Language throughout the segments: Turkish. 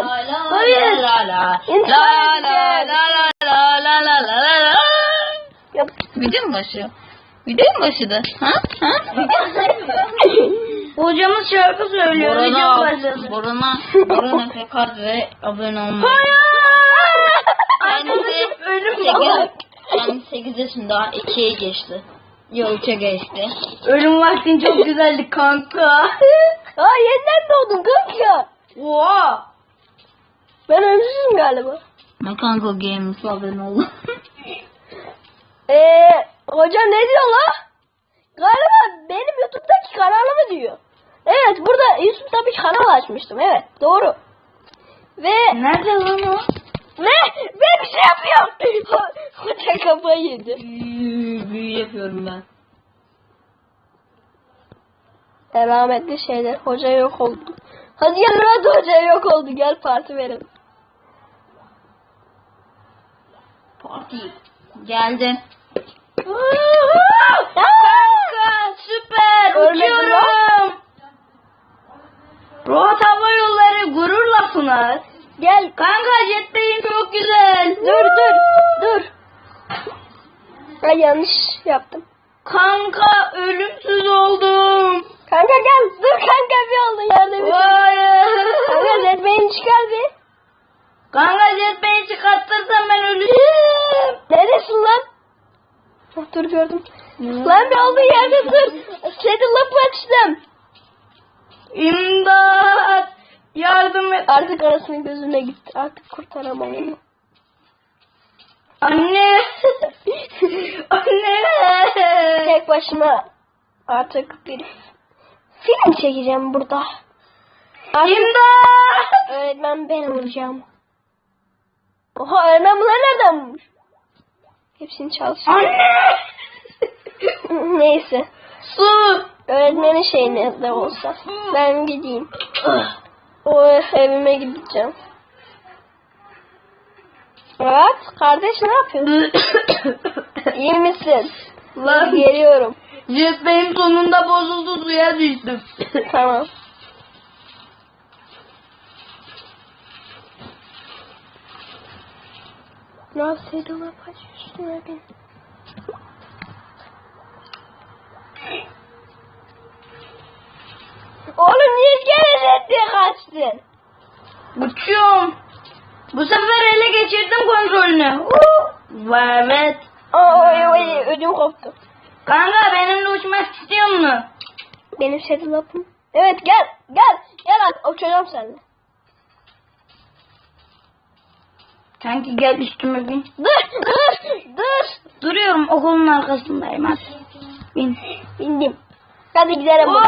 Hayır. İntikam edeceğim. Yok. Video mu başlıyor? Video mu başladı? Ha? Ha? Hocamız şarkı söylüyor. Video başladı. Boruna, Boruna Pekat ve abone olmayı. Hayır. Annesi ölüm var. Annesi 8 yaşında 2'ye geçti. Yo 3'e geçti. Ölüm vaktin çok güzeldi kanka. Aa yeniden doğdun kız ya. Oha. Ben ölümsüzüm galiba. Mechanical Games abone olun. Eee hoca ne diyor la? Galiba benim YouTube'daki kanalımı diyor. Evet burada YouTube'da bir kanal açmıştım. Evet doğru. Ve Nerede lan o? ne? Ben bir şey yapıyorum. Ho- Hoca kafayı yedi. Büyü, yapıyorum ben. E, rahmetli şeyler. Hoca yok oldu. Hadi gel hadi hoca yok oldu. Gel parti verelim. Parti. Geldim. Kanka süper. Uçuyorum. Rohat Hava Yolları gururla sunar. Gel. Kanka jetpay'in çok güzel. Dur dur dur. Ay yanlış yaptım. Kanka ölümsüz oldum. Kanka gel. Dur kanka bir oldu yerde bir. Hayır. Kanka zetmeyin çıkar bir. Kanka jetpay'i çıkartırsam ben ölürüm. Neredesin lan? Oh, dur gördüm. Lan bir olduğu yerde dur. Seni laf açtım. İmdat. Yardım et. Artık arasının gözüne gitti. Artık kurtaramam onu. Anne. Anne. Tek başıma artık bir film çekeceğim burada. Artık İmdat. öğretmen ben olacağım. Oha öğretmen bunları nereden bulmuş? Hepsini çalışıyor. Anne. Neyse. Su. Öğretmenin şey ne olsa. Ben gideyim. O evime gideceğim. Evet. Kardeş ne yapıyorsun? İyi misin? Lan. Geliyorum. Jetpay'im sonunda bozuldu suya düştüm. tamam. Ya Seydon'a kaç üstüne bin. Oğlum niye gelecek diye kaçtın? Uçuyorum. Bu sefer ele geçirdim kontrolünü. Evet. Aa, oy, oy, ödüm koptu. Kanka benimle uçmak istiyor musun? Benim setup'ım. Evet gel gel gel hadi uçacağım seninle. Kanki gel üstüme bin. Dur dur dur. Duruyorum okulun arkasındayım hadi. Bin. Bindim. Hadi gidelim.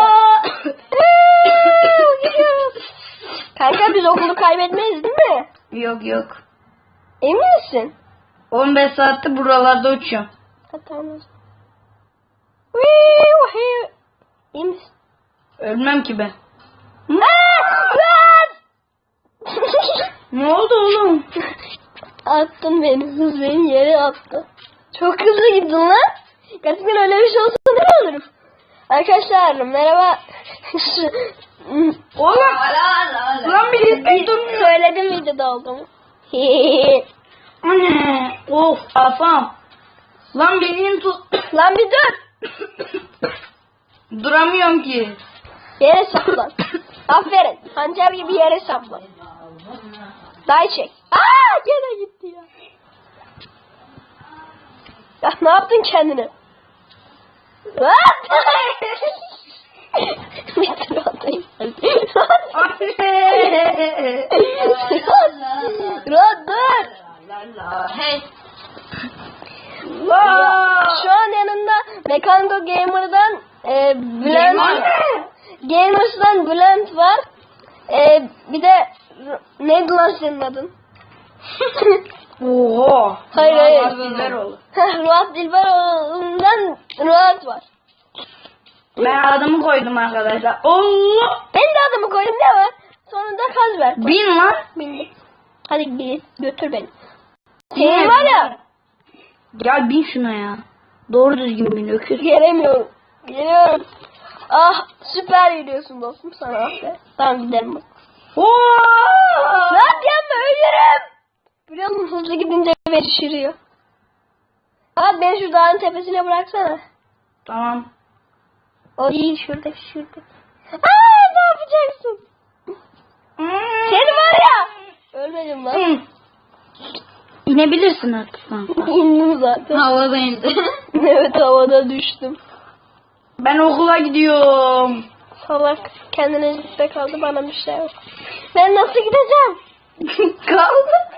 Kanka biz okulu kaybetmeyiz değil mi? yok yok. Emin misin? 15 saatte buralarda uçuyorum. Ha, tamam. İyi misin? Ölmem ki ben. Ne oldu oğlum? Attın beni. Hız beni yere attı. Çok hızlı gittin lan. Gerçekten öyle bir şey olsa ne olurum? Arkadaşlar merhaba. Oğlum. Lan bir jetpack durmuyor. Söyledim videoda olduğumu. Anne. Of kafam. Lan benim tut. lan bir dur. Duramıyorum ki. Yere saplan. Aferin. Hançer gibi yere saplan. Day çek. Aa gene gitti ya. Ya ne yaptın kendine? Rahat dur. Hey. Şu an yanında Mekanico Gamer'dan e, Bülent Gamer Gamers'dan Bülent var. E, bir de neydi lan senin adın? Oha. Hayır, hayır. Dilberoğlu. Ruat Dilberoğlu'ndan Ruat var. Ben adımı koydum arkadaşlar. Allah. Ben de adımı koydum ne var? Sonunda kaz ver. Bin lan. Bildim. Hadi git götür beni. Senin var ya. Gel bin şuna ya. Doğru düzgün bin öküz. Gelemiyorum. Geliyorum. Ah süper yürüyorsun dostum sana. Tamam gidelim. Oo! Ne hızlı gidince beni şişiriyor. Abi beni şu dağın tepesine bıraksana. Tamam. O değil şurada şurada. Aa ne yapacaksın? Seni var ya. Ölmedim lan. İnebilirsin artık kanka. İndim zaten. Havada indi. evet havada düştüm. ben okula gidiyorum. Salak kendine cidde kaldı bana bir şey yok. Ben nasıl gideceğim? Kaldı.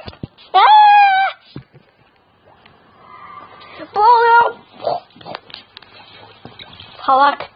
Boğuluyorum. Salak.